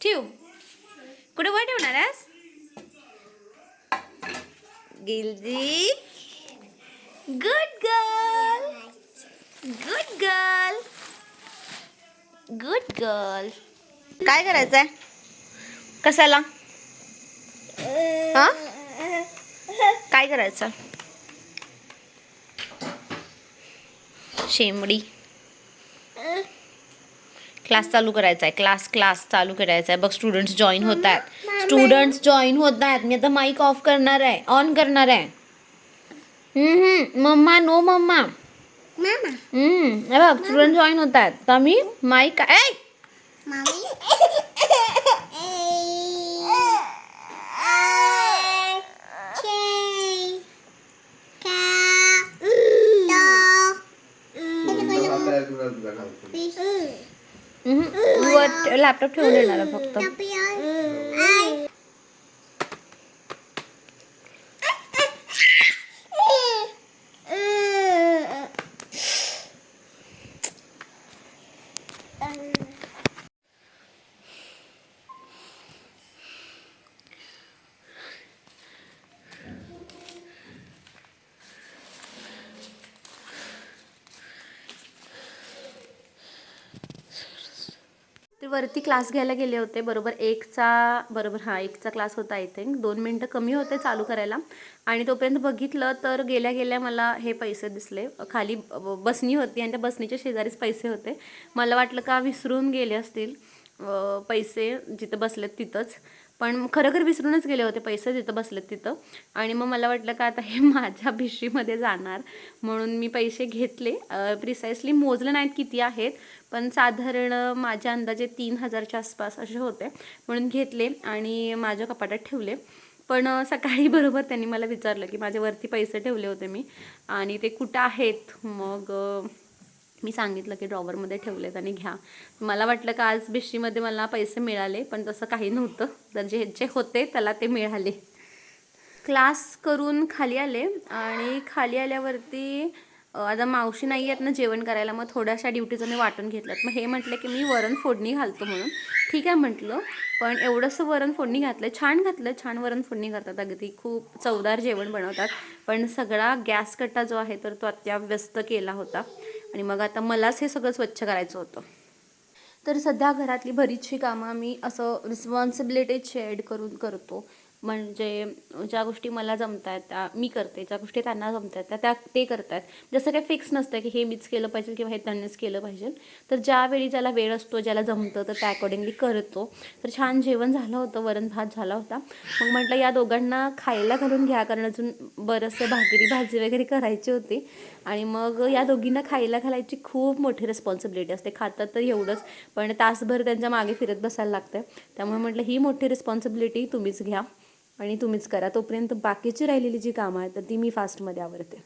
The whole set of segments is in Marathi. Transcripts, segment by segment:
ठेव. कुठे वर ठेवणार आहेस? गिलजी. Good girl good girl good girl काय करायचंय? कशाला? हा? काय करायचं? शेमडी क्लास चालू करायचा आहे क्लास क्लास चालू करायचा आहे बघ स्टुडंट्स जॉईन होत आहेत स्टुडंट्स जॉईन होत आहेत मी आता माईक ऑफ करणार आहे ऑन करणार आहे हम्म, हम्म. मम्मा नो मम्मा हे बघ स्टुडंट जॉईन होत आहेत तर मी माईक ए मामी वर लॅपटॉप ठेवून देणार आहे फक्त ते वरती क्लास घ्यायला गेले होते बरोबर एकचा बरोबर हां एकचा क्लास होता आय थिंक दोन मिनटं कमी होते चालू करायला. आणि तोपर्यंत बघितलं तर गेल्या गेल्या मला हे पैसे दिसले. खाली बसणी बसनी होती आणि त्या बसनीच्या शेजारीच पैसे होते. मला वाटलं का विसरून गेले असतील पैसे जिथं बसलेत तिथंच. पण खरोखर विसरूनच गेले होते पैसे जिथं बसलेत तिथं. आणि मग मला वाटलं का आता हे माझ्या भिशीमध्ये जाणार. म्हणून मी पैसे घेतले. प्रिसाइसली मोजलं नाहीत किती आहेत पण साधारण माझ्या अंदाजे तीन हजारच्या आसपास असे होते. म्हणून घेतले आणि माझ्या कपाटात ठेवले. पण सकाळी बरोबर त्यांनी मला विचारलं की माझ्यावरती पैसे ठेवले होते मी. आणि ते कुठं आहेत? मग मी सांगितलं की ड्रॉवरमध्ये ठेवलेत आणि घ्या. मला वाटलं का आज बिशीमध्ये मला पैसे मिळाले पण तसं काही नव्हतं. तर जे जे होते त्याला ते मिळाले. क्लास करून खाली आले आणि खाली आल्यावरती आता मावशी नाही आहेत ना जेवण करायला मग थोड्याशा ड्युटीचं मी वाटून घेतल्यात मग हे म्हटलं की मी वरण फोडणी घालतो म्हणून. ठीक आहे म्हटलं पण एवढंसं वरण फोडणी घातलं छान घातलं छान वरण फोडणी करतात. अगदी खूप चवदार जेवण बनवतात. पण सगळा गॅस कट्टा जो आहे तर तो अत्याव्यस्त केला होता. आणि मग आता मलाच हे सगळं स्वच्छ करायचं होतं. तर सध्या घरातली बरीचशी कामं मी असं रिस्पॉन्सिबिलिटीज शेअर्ड करून करतो. म्हणजे ज्या गोष्टी मला जमत आहेत त्या मी करते ज्या गोष्टी त्यांना जमत आहेत त्या त्या ते करत आहेत जसं काही फिक्स नसतं की हे मीच केलं पाहिजे किंवा हे त्यांनीच केलं पाहिजे. तर ज्यावेळी ज्याला वेळ असतो ज्याला जमतं तर त्या अकॉर्डिंगली करतो. तर छान जेवण झालं होतं वरण भात झाला होता. मग म्हटलं या दोघांना खायला घालून घ्या कारण अजून बरंचसं भाकरी भाजी वगैरे करायची होती. आणि मग या दोघींना खायला घालायची खूप मोठी रिस्पॉन्सिबिलिटी असते. खातात तर एवढंच पण तासभर त्यांच्या मागे फिरत बसायला लागतं त्यामुळे म्हटलं ही मोठी रिस्पॉन्सिबिलिटी तुम्हीच घ्या आणि तुम्हीच करा. तोपर्यंत बाकीची राहिलेली जी कामं आहेत तर ती मी फास्टमध्ये आवडते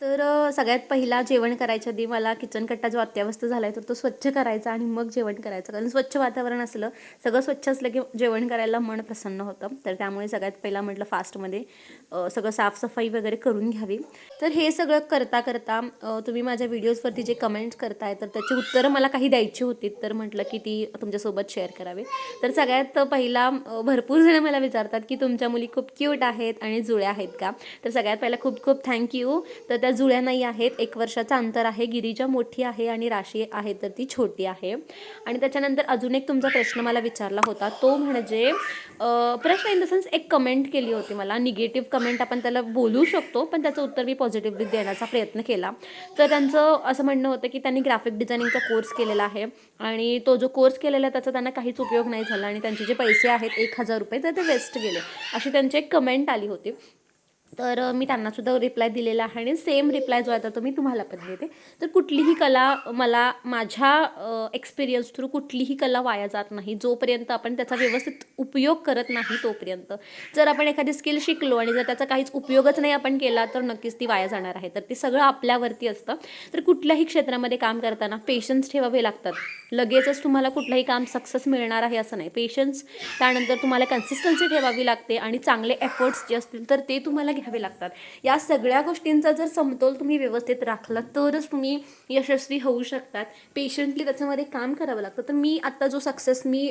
तर सगळ्यात पहिला जेवण करायच्या आधी मला किचन कट्टा जो अत्यावस्थ झाला आहे तर तो स्वच्छ करायचा आणि मग जेवण करायचं. कारण स्वच्छ वातावरण असलं सगळं स्वच्छ असलं की जेवण करायला मन प्रसन्न होतं. तर त्यामुळे सगळ्यात पहिला म्हटलं फास्टमध्ये सगळं साफसफाई वगैरे करून घ्यावी. तर हे सगळं करता करता तुम्ही माझ्या व्हिडिओजवरती जे कमेंट्स करताय तर त्याची उत्तरं मला काही द्यायची होती तर म्हटलं की ती तुमच्यासोबत शेअर करावी. तर सगळ्यात पहिला भरपूर जण मला विचारतात की तुमच्या मुली खूप क्यूट आहेत आणि जुळ्या आहेत का? तर सगळ्यात पहिला खूप खूप थँक्यू. तर त्या जुळ्या नाही आहेत. एक वर्षाचं अंतर आहे. गिरीजा मोठी आहे आणि राशी आहे तर ती छोटी आहे. आणि त्याच्यानंतर अजून एक तुमचा प्रश्न मला विचारला होता. तो म्हणजे प्रश्न इन द सेन्स एक कमेंट केली होती मला. निगेटिव्ह कमेंट आपण त्याला बोलू शकतो पण त्याचं उत्तर मी पॉझिटिव्हली देण्याचा प्रयत्न केला. तर त्यांचं असं म्हणणं होतं की त्यांनी ग्राफिक डिझायनिंगचा कोर्स केलेला आहे. आणि तो जो कोर्स केलेला आहे त्याचा त्यांना काहीच उपयोग नाही झाला. आणि त्यांचे जे पैसे आहेत एक हजार रुपये तर ते वेस्ट गेले. अशी त्यांची एक कमेंट आली होती. तर मी त्यांना सुद्धा रिप्लाय दिलेला आहे आणि सेम रिप्लाय जो आता तो मी तुम्हाला पण देते. तर कुठलीही कला मला माझ्या एक्सपिरियन्स थ्रू कुठलीही कला वाया जात नाही. जोपर्यंत आपण त्याचा व्यवस्थित उपयोग करत नाही तोपर्यंत. जर आपण एखादी स्किल शिकलो आणि जर त्याचा काहीच उपयोगच नाही आपण केला तर नक्कीच ती वाया जाणार आहे. तर ते सगळं आपल्यावरती असतं. तर कुठल्याही क्षेत्रामध्ये काम करताना पेशन्स ठेवावे लागतात. लगेचच तुम्हाला कुठलंही काम सक्सेस मिळणार आहे असं नाही. पेशन्स त्यानंतर तुम्हाला कन्सिस्टन्सी ठेवावी लागते आणि चांगले एफर्ट्स जे असतील तर ते तुम्हाला घ्या घ्यावे लागतात. या सगळ्या गोष्टींचा जर समतोल तुम्ही व्यवस्थित राखला तरच तुम्ही यशस्वी होऊ शकतात. पेशंटली त्याच्यामध्ये काम करावं लागतं. तर मी आत्ता जो सक्सेस मी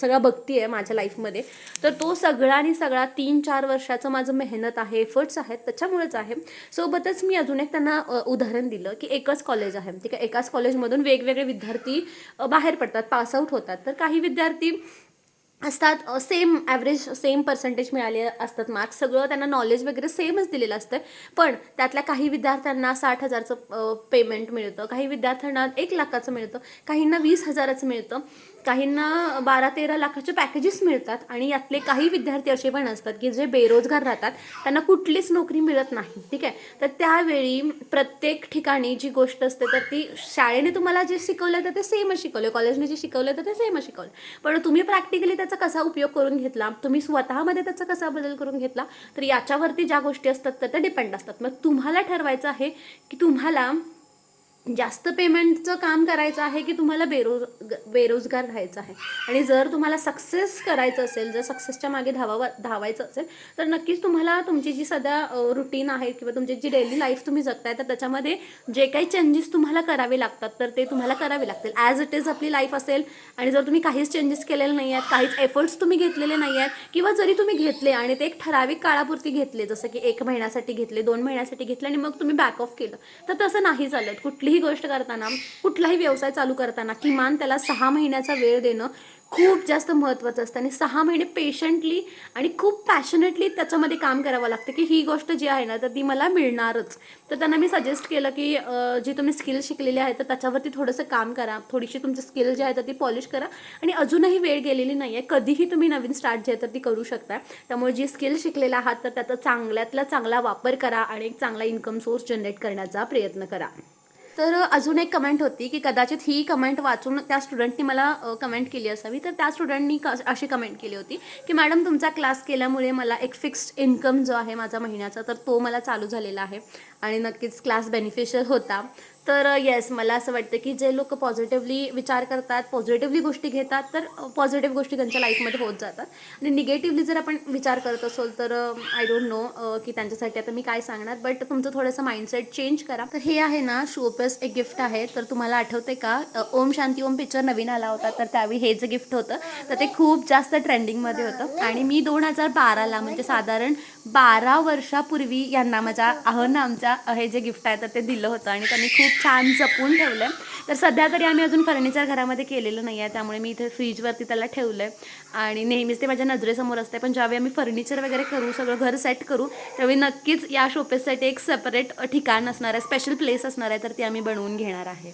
सगळा बघते आहे माझ्या लाईफमध्ये तर तो सगळा आणि सगळा तीन चार वर्षाचं माझं मेहनत आहे एफर्ट्स आहेत त्याच्यामुळेच आहे. सोबतच मी अजून एक त्यांना उदाहरण दिलं की एकच कॉलेज आहे. ठीक आहे एकाच कॉलेजमधून वेगवेगळे विद्यार्थी बाहेर पडतात पासआउट होतात. तर काही विद्यार्थी असतात सेम ॲव्हरेज सेम पर्सेंटेज मिळाले असतात मार्क्स सगळं त्यांना नॉलेज वगैरे सेमच दिलेलं असतं. पण त्यातल्या काही विद्यार्थ्यांना साठ हजारचं पेमेंट मिळतं काही विद्यार्थ्यांना एक लाखाचं मिळतं काहींना वीस हजाराचं मिळतं. काहींना बारा तेरा लाखाचे पॅकेजेस मिळतात आणि यातले काही विद्यार्थी असे पण असतात की जे बेरोजगार राहतात त्यांना कुठलीच नोकरी मिळत नाही ठीक आहे? तर त्यावेळी प्रत्येक ठिकाणी जी गोष्ट असते तर ती शाळेने तुम्हाला जे शिकवलं तर ते सेमच शिकवलं. कॉलेजने जे शिकवलं तर ते सेमच शिकवलं. पण तुम्ही प्रॅक्टिकली त्याचा कसा उपयोग करून घेतला? तुम्ही स्वतःमध्ये त्याचा कसा बदल करून घेतला? तर याच्यावरती ज्या गोष्टी असतात तर त्या डिपेंड असतात. मग तुम्हाला ठरवायचं आहे की तुम्हाला जास्त पेमेंटचं काम करायचं आहे की तुम्हाला बेरोज बेरोजगार राहायचं आहे? आणि जर तुम्हाला सक्सेस करायचं असेल जर सक्सेसच्या मागे धावावं धावायचं असेल तर नक्कीच तुम्हाला तुमची जी सध्या रुटीन आहे किंवा तुमची जी डेली लाईफ तुम्ही जगताय तर त्याच्यामध्ये जे काही चेंजेस तुम्हाला करावे लागतात तर ते तुम्हाला करावे लागतील. ॲज इट इज आपली लाईफ असेल आणि जर तुम्ही काहीच चेंजेस केलेले नाही आहेत काहीच एफर्ट्स तुम्ही घेतलेले नाही आहेत किंवा जरी तुम्ही घेतले आणि ते एक ठराविक काळापुरती घेतले जसं की एक महिन्यासाठी घेतले दोन महिन्यासाठी घेतले आणि मग तुम्ही बॅक ऑफ केलं तर तसं नाही चालत. कुठलीही गोष्ट करताना कुठलाही व्यवसाय चालू करताना किमान त्याला सहा महिन्याचा वेळ देणं खूप जास्त महत्त्वाचं असतं. आणि सहा महिने पेशंटली आणि खूप पॅशनेटली त्याच्यामध्ये काम करावं लागतं की ही गोष्ट जी आहे ना तर ती मला मिळणारच. तर त्यांना मी सजेस्ट केलं की जे जी तुम्ही स्किल शिकलेली आहे तर त्याच्यावरती थोडंसं काम करा. थोडीशी तुमची स्किल जी आहे तर ती पॉलिश करा. आणि अजूनही वेळ गेलेली नाही आहे कधीही तुम्ही नवीन स्टार्ट जे आहे तर ती करू शकता. त्यामुळे जी स्किल शिकलेला आहात तर त्याचा चांगल्यातला चांगला वापर करा आणि एक चांगला इन्कम सोर्स जनरेट करण्याचा प्रयत्न करा. तर अजून एक कमेंट होती की कदाचित ही कमेंट वाचून त्या स्टुडंटनी मला कमेंट केली असावी. तर त्या स्टुडंटनी क अशी कमेंट केली होती की मॅडम तुमचा क्लास केल्यामुळे मला एक फिक्स्ड इन्कम जो आहे माझा महिन्याचा तर तो मला चालू झालेला आहे आणि नक्कीच क्लास बेनिफिशियल होता. तर येस मला असं वाटतं की जे लोक पॉझिटिव्हली विचार करतात पॉझिटिव्हली गोष्टी घेतात तर पॉझिटिव्ह गोष्टी त्यांच्या लाईफमध्ये होत जातात. आणि निगेटिव्हली जर आपण विचार करत असोल तर आय डोंट नो की त्यांच्यासाठी आता मी काय सांगणार बट तुमचं थोडंसं माइंडसेट चेंज करा. तर हे आहे ना शोपस एक गिफ्ट आहे. तर तुम्हाला आठवते का? ओम शांती ओम पिक्चर नवीन आला होता तर त्यावेळी हे जे गिफ्ट होतं तर ते खूप जास्त ट्रेंडिंगमध्ये होतं. आणि मी दोन हजार बाराला म्हणजे साधारण बारा वर्षापूर्वी यांना माझ्या अहन आमच्या हे जे गिफ्ट आहे तर ते दिलं होतं आणि त्यांनी खूप छान जपून ठेवलं आहे तर सध्या तरी आम्ही अजून फर्निचर घरामध्ये केलेलं नाही आहे त्यामुळे मी इथे फ्रीजवरती त्याला ठेवलं आहे आणि नेहमीच ते माझ्या नजरेसमोर असते पण ज्यावेळी आम्ही फर्निचर वगैरे करू सगळं घर सेट करू त्यावेळी नक्कीच या शोपेससाठी एक सेपरेट ठिकाण असणार आहे स्पेशल प्लेस असणार आहे तर ती आम्ही बनवून घेणार आहे.